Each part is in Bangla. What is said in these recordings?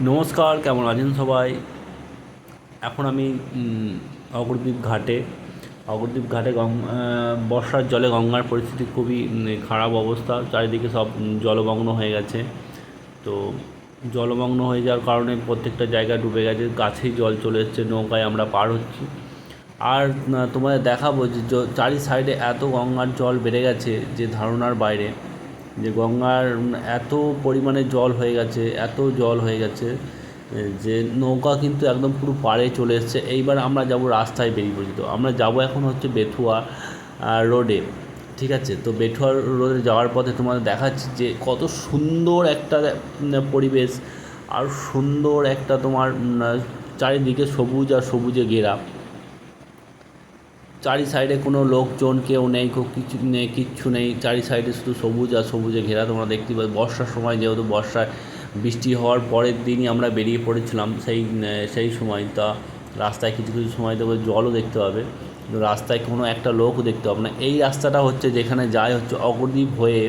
নমস্কার, কেমন আছেন সবাই? এখন আমি অগরদ্বীপ ঘাটে অগরদ্বীপ ঘাটে বর্ষার জলে গঙ্গার পরিস্থিতি খুবই খারাপ অবস্থা। চারিদিকে সব জলমগ্ন হয়ে গেছে। তো জলমগ্ন হয়ে যাওয়ার কারণে প্রত্যেকটা জায়গা ডুবে গেছে। গাছেই জল চলে এসছে, নৌকায় আমরা পার হচ্ছি। আর তোমাদের দেখাবো যে চারি সাইডে এত গঙ্গার জল বেড়ে গেছে যে ধারণার বাইরে। যে গঙ্গার এত পরিমাণে জল হয়ে গেছে, এত জল হয়ে গেছে যে নৌকা কিন্তু একদম পুরো পাড়ে চলে এসছে। এইবার আমরা যাব রাস্তায় বেরিয়ে পড়ছি। তো আমরা যাব এখন হচ্ছে বেথুয়া রোডে, ঠিক আছে? তো বেথুয়া রোডে যাওয়ার পথে তোমাদের দেখাচ্ছি যে কত সুন্দর একটা পরিবেশ, আর সুন্দর একটা তোমার চারিদিকে সবুজ আর সবুজে ঘেরা। চারি সাইডে কোনো লোকজন কেউ নেই কিছু নেই, কিচ্ছু নেই। চারি সাইডে শুধু সবুজ আর সবুজে ঘেরা। তোমরা দেখতে পাবে, বর্ষার সময় যেহেতু বর্ষায় বৃষ্টি হওয়ার পরের দিনই আমরা বেরিয়ে পড়েছিলাম সেই সেই সময় তা রাস্তায় কিছু কিছু সময় দেখবে জলও দেখতে পাবে। রাস্তায় কোনো একটা লোকও দেখতে পাবে না। এই রাস্তাটা হচ্ছে যেখানে যায় হচ্ছে অগ্রদ্বীপ হয়ে,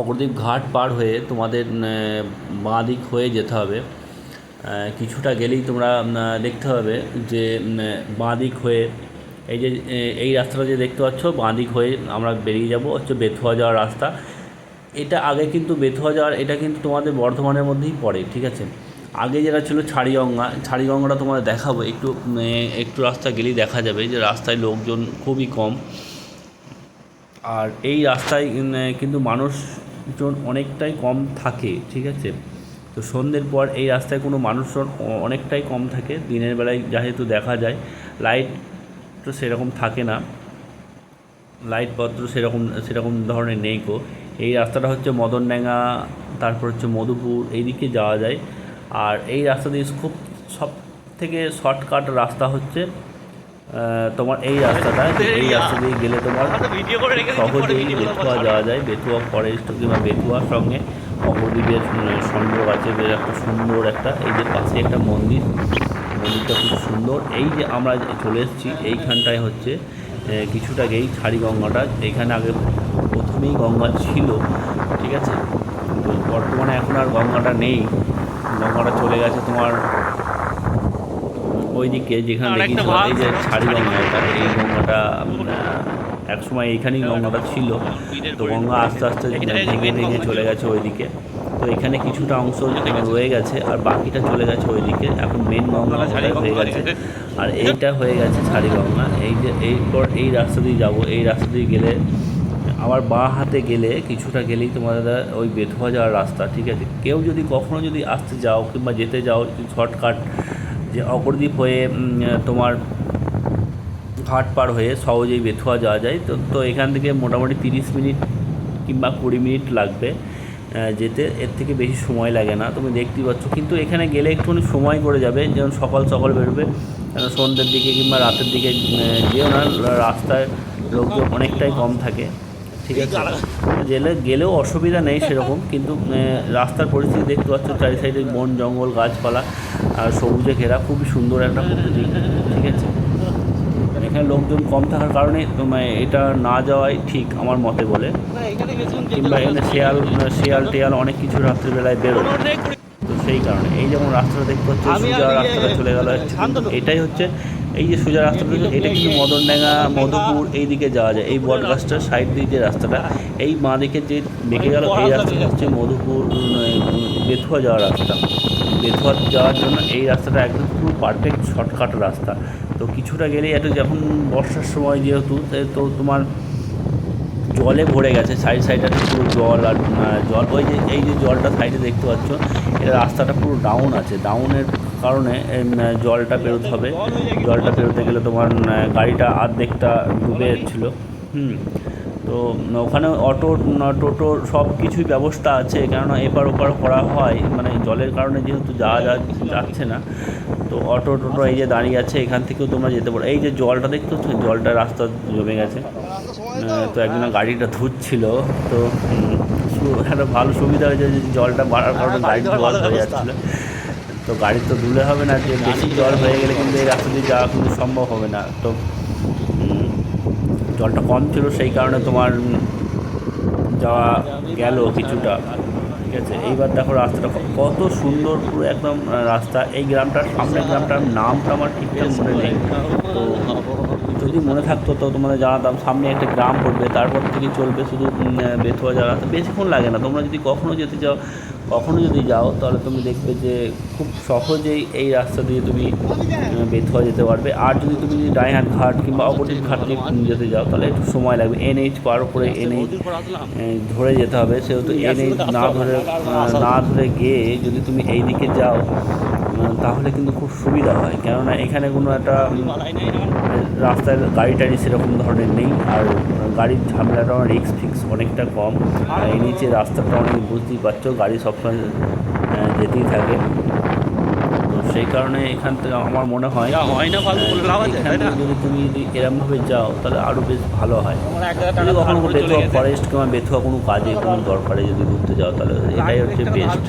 অগ্রদ্বীপ ঘাট পার হয়ে তোমাদের বাঁ দিক হয়ে যেতে হবে। কিছুটা গেলেই তোমরা দেখতে পাবে যে বাঁ দিক হয়ে এই যে এই রাস্তাটা যে দেখতে পাচ্ছ, বাঁ দিক হয়ে আমরা বেরিয়ে যাব, হচ্ছে বেথুয়া যাওয়ার রাস্তা। এটা আগে কিন্তু বেথুয়া যাওয়ার, এটা কিন্তু তোমাদের বর্ধমানের মধ্যেই পড়ে, ঠিক আছে? আগে যেটা ছিল ছাড়িগঙ্গা, ছাড়িগঙ্গাটা তোমাদের দেখাবো, একটু একটু রাস্তা গেলেই দেখা যাবে যে রাস্তায় লোকজন খুবই কম। আর এই রাস্তায় কিন্তু মানুষজন অনেকটাই কম থাকে, ঠিক আছে? তো সন্ধ্যের পর এই রাস্তায় কোনো মানুষজন অনেকটাই কম থাকে, দিনের বেলায় যেহেতু দেখা যায়। লাইট তো সেরকম থাকে না। লাইটপত্র সেরকম সেরকম ধরনের নেই কো এই রাস্তাটা হচ্ছে মদনডাঙ্গা তারপর হচ্ছে মধুপুর এইদিকে যাওয়া যায়। আর এই রাস্তা দিয়ে খুব সব থেকে শর্টকাট রাস্তা হচ্ছে তোমার এই রাস্তাটা। এই রাস্তা দিয়ে গেলে তোমার সহজেই বেতুয়া যাওয়া যায়। বেতুয়া ফরেস্ট কিংবা বেতুয়ার সঙ্গে অপদ্বীপের উম, সংযোগ আছে বেশ একটা সুন্দর একটা এই যে পাশে একটা মন্দির। মন্দিরটা খুব সুন্দর। এই যে আমরা চলে এসেছি এইখানটায় হচ্ছে কিছুটা গেই ছাড়ি গঙ্গাটা। এইখানে আগে প্রথমেই গঙ্গা ছিল ঠিক আছে? তো বর্তমানে এখন আর গঙ্গাটা নেই। গঙ্গাটা চলে গেছে তোমার ওইদিকে যেখানে দেখি এই যে ছাড়ি গঙ্গাটা। এই গঙ্গাটা এক সময় এইখানেই গঙ্গাটা ছিল। তো গঙ্গা আস্তে আস্তে ভেঙে ভেঙে চলে গেছে ওইদিকে। তো এখানে কিছুটা অংশ রয়ে গেছে আর বাকিটা চলে গেছে ওইদিকে। এখন মেন গঙ্গা হয়ে গেছে। আর এইটা হয়ে গেছে ছাড়ি গঙ্গা এই যে এরপর এই রাস্তা দিয়ে যাব এই রাস্তা দিয়ে গেলে আবার বাঁ হাতে গেলে কিছুটা গেলেই তোমাদের ওই বেথুয়া যাওয়ার রাস্তা ঠিক আছে? কেউ যদি কখনো যদি আসতে যাও কিংবা যেতে যাও শর্টকাট যে অপরদ্বীপ হয়ে তোমার ঘাট পার হয়ে সহজেই বেথুয়া যাওয়া যায়। তো তো এখান থেকে মোটামুটি তিরিশ মিনিট কিংবা কুড়ি মিনিট লাগবে। যেতে এর থেকে বেশি সময় লাগে না। তুমি দেখতেই পাচ্ছ। কিন্তু এখানে গেলে একটুখানি সময় করে যাবে। যেমন সকাল সকাল বেরোবে সন্ধ্যের দিকে কিংবা রাতের দিকে আহ, যেও না রাস্তায় লোকজন অনেকটাই কম থাকে। ঠিক আছে? গেলে গেলেও অসুবিধা নেই সেরকম কিন্তু রাস্তার পরিস্থিতি দেখতে পাচ্ছ। চারি সাইডে বন জঙ্গল গাছপালা আর সবুজে ঘেরা। খুবই সুন্দর একটা প্রকৃতি। ঠিক আছে? এখানে লোকজন কম থাকার কারণে তোমার এটা না যাওয়াই ঠিক আমার মতে বলে। কিংবা এখানে শেয়াল শেয়াল টেয়াল অনেক কিছু রাত্রিবেলায় বেরোয়। তো সেই কারণে এই যেমন রাস্তাটা দেখতে পাচ্ছ সোজা রাস্তাটা চলে গেল। এটাই হচ্ছে এই যে সোজা রাস্তাটা এটা কিন্তু মদনডাঙ্গা মধুপুর এই দিকে যাওয়া যায়। এই বট গাছটার সাইড দিয়ে যে রাস্তাটা এই বাঁ দিকে যে বেঁকে গেল এই রাস্তাটা হচ্ছে মধুপুর বেথুয়া যাওয়ার রাস্তা বেথুয়া যাওয়ার জন্য এই রাস্তাটা একদম পুরো পারফেক্ট শর্টকাট রাস্তা। তো কিছুটা গেলেই একটু যখন বর্ষার সময় যেহেতু, তো তোমার জলে ভরে গেছে, সাইড সাইডে পুরো জল আর জল, ওই যে, এই যে জলটা সাইডে দেখতে পাচ্ছ, এটা রাস্তাটা পুরো ডাউন আছে। ডাউনের কারণে জলটা পেরোতে হবে। জলটা পেরোতে গেলে তোমার গাড়িটা আর্ধেকটা ডুবে যাচ্ছিল হুম তো ওখানে অটো টোটো সব কিছুই ব্যবস্থা আছে কেননা এপার ওপার করা হয় মানে জলের কারণে যেহেতু যাওয়া যা- যাচ্ছে না তো অটো টোটো এই যে দাঁড়িয়ে আছে এখান থেকেও তোমরা যেতে পারো। এই যে জলটা দেখতে পাচ্ছ জলটা রাস্তা জমে গেছে। তো একজন গাড়িটা ধুচ্ছিল তো একটা ভালো সুবিধা হয়েছে যে জলটা বাড়ার কারণে গাড়ি জল হয়ে যাচ্ছিল। তো গাড়ি তো ধুলে হবে না যে বেশি জল হয়ে গেলে কিন্তু এই রাস্তা দিয়ে যাওয়া কিন্তু সম্ভব হবে না। তো জলটা কম ছিল, সেই কারণে তোমার যাওয়া গেল কিছুটা। ঠিক আছে? এইবার দেখো রাস্তাটা কত সুন্দর, পুরো একদম রাস্তা। এই গ্রামটার সামনের গ্রামটার নামটা আমার ঠিকঠাক মনে নেই। তো যদি মনে থাকতো, তো তোমাদের জানাতাম, সামনে একটা গ্রাম পড়বে, তারপর থেকে চলবে শুধু বেথুয়া যাওয়া বেশিক্ষণ লাগে না। তোমরা যদি কখনো যেতে চাও কখনো যদি যাও তাহলে তুমি দেখবে যে খুব সহজেই এই রাস্তা দিয়ে তুমি বেথুয়া যেতে পারবে। আর যদি তুমি যদি ডাইহাট ঘাট কিংবা অপোজিট ঘাট দিয়ে যেতে যাও তাহলে একটু সময় লাগবে। এনএইচ পার করে এনএইচ ধরে যেতে হবে। সেহেতু এনএইচ না ধরে না ধরে গিয়ে যদি তুমি এই দিকে যাও তাহলে কিন্তু খুব সুবিধা হয়। কেননা এখানে কোনো একটা রাস্তায় গাড়ি টাড়ি সেরকম ধরনের নেই। আর গাড়ির ঝামেলাটা রিক্স ফিক্স অনেকটা কম। আর এই নিচে রাস্তাটা অনেক বুঝতেই পারছ গাড়ি সবসময় আহ, যেতেই থাকে। তো সেই কারণে এখান থেকে আমার মনে হয় হয় না? থেকে যদি তুমি যদি এরমভাবে যাও তাহলে আরও বেশ ভালো হয়। যদি কখনো বেথুয়া ফরেস্ট কিংবা বেথুয়া কোনো কাজে কোনো দরকারে যদি ঘুরতে যাও তাহলে এটাই হচ্ছে বেস্ট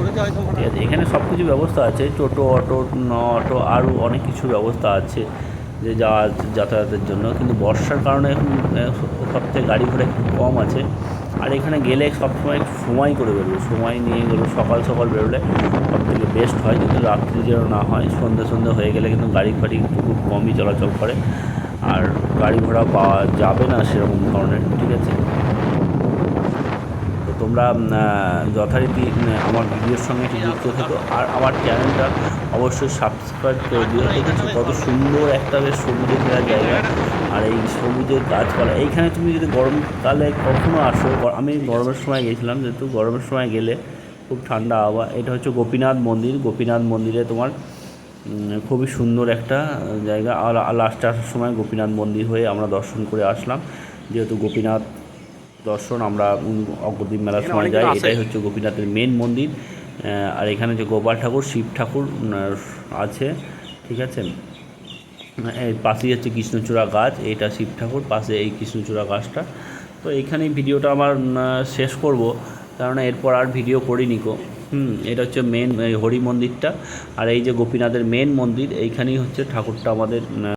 ঠিক আছে এখানে সব কিছু ব্যবস্থা আছে টোটো অটো ন অটো আরও অনেক কিছু ব্যবস্থা আছে যে যাওয়া যাতায়াতের জন্য। কিন্তু বর্ষার কারণে এখন সব থেকে গাড়ি ঘোড়া একটু কম আছে। আর এখানে গেলে সবসময় সময় করে বেরোবে, সময় নিয়ে গেলে সকাল সকাল বেরোলে সব থেকে বেস্ট হয়। কিন্তু রাত্রি যেন না হয়, সন্ধে সন্ধে হয়ে গেলে কিন্তু গাড়ি ফাড়ি খুব কমই চলাচল করে। আর গাড়ি ঘোড়া পাওয়া যাবে না সেরকম ধরনের, ঠিক আছে? তো তোমরা যথারীতি আমার ভিডিওর সঙ্গে যুক্ত থাকো। আর আমার চ্যানেলটা অবশ্যই সাবস্ক্রাইব করে দিও দেখেছ কত সুন্দর একটা বেশ সবুজে ঘেরা জায়গা। আর এই সবুজের গাছপালা। এইখানে তুমি যদি গরমকালে কখনো আসো। আমি গরমের সময় গেছিলাম যেহেতু গরমের সময় গেলে খুব ঠান্ডা আবহাওয়া। এটা হচ্ছে গোপীনাথ মন্দির। গোপীনাথ মন্দিরে তোমার খুবই সুন্দর একটা জায়গা। আর লাস্টে আসার সময় গোপীনাথ মন্দির হয়ে আমরা দর্শন করে আসলাম। যেহেতু গোপীনাথ দর্শন আমরা অগ্রদীপ মেলার সময় যাই। এটাই হচ্ছে গোপীনাথের মেন মন্দির। আর এখানে যে গোপাল ঠাকুর শিব ঠাকুর আছে। ঠিক আছে? পাশেই হচ্ছে কৃষ্ণচূড়া গাছ এটা শিব ঠাকুর, পাশে এই কৃষ্ণচূড়া গাছটা। তো এইখানেই ভিডিওটা আমার শেষ করব, কারণ এরপর আর ভিডিও করিনি কো হুম, এটা হচ্ছে মেন হরি মন্দিরটা, আর এই যে গোপীনাথের মেন মন্দির, এইখানেই হচ্ছে ঠাকুরটা আমাদের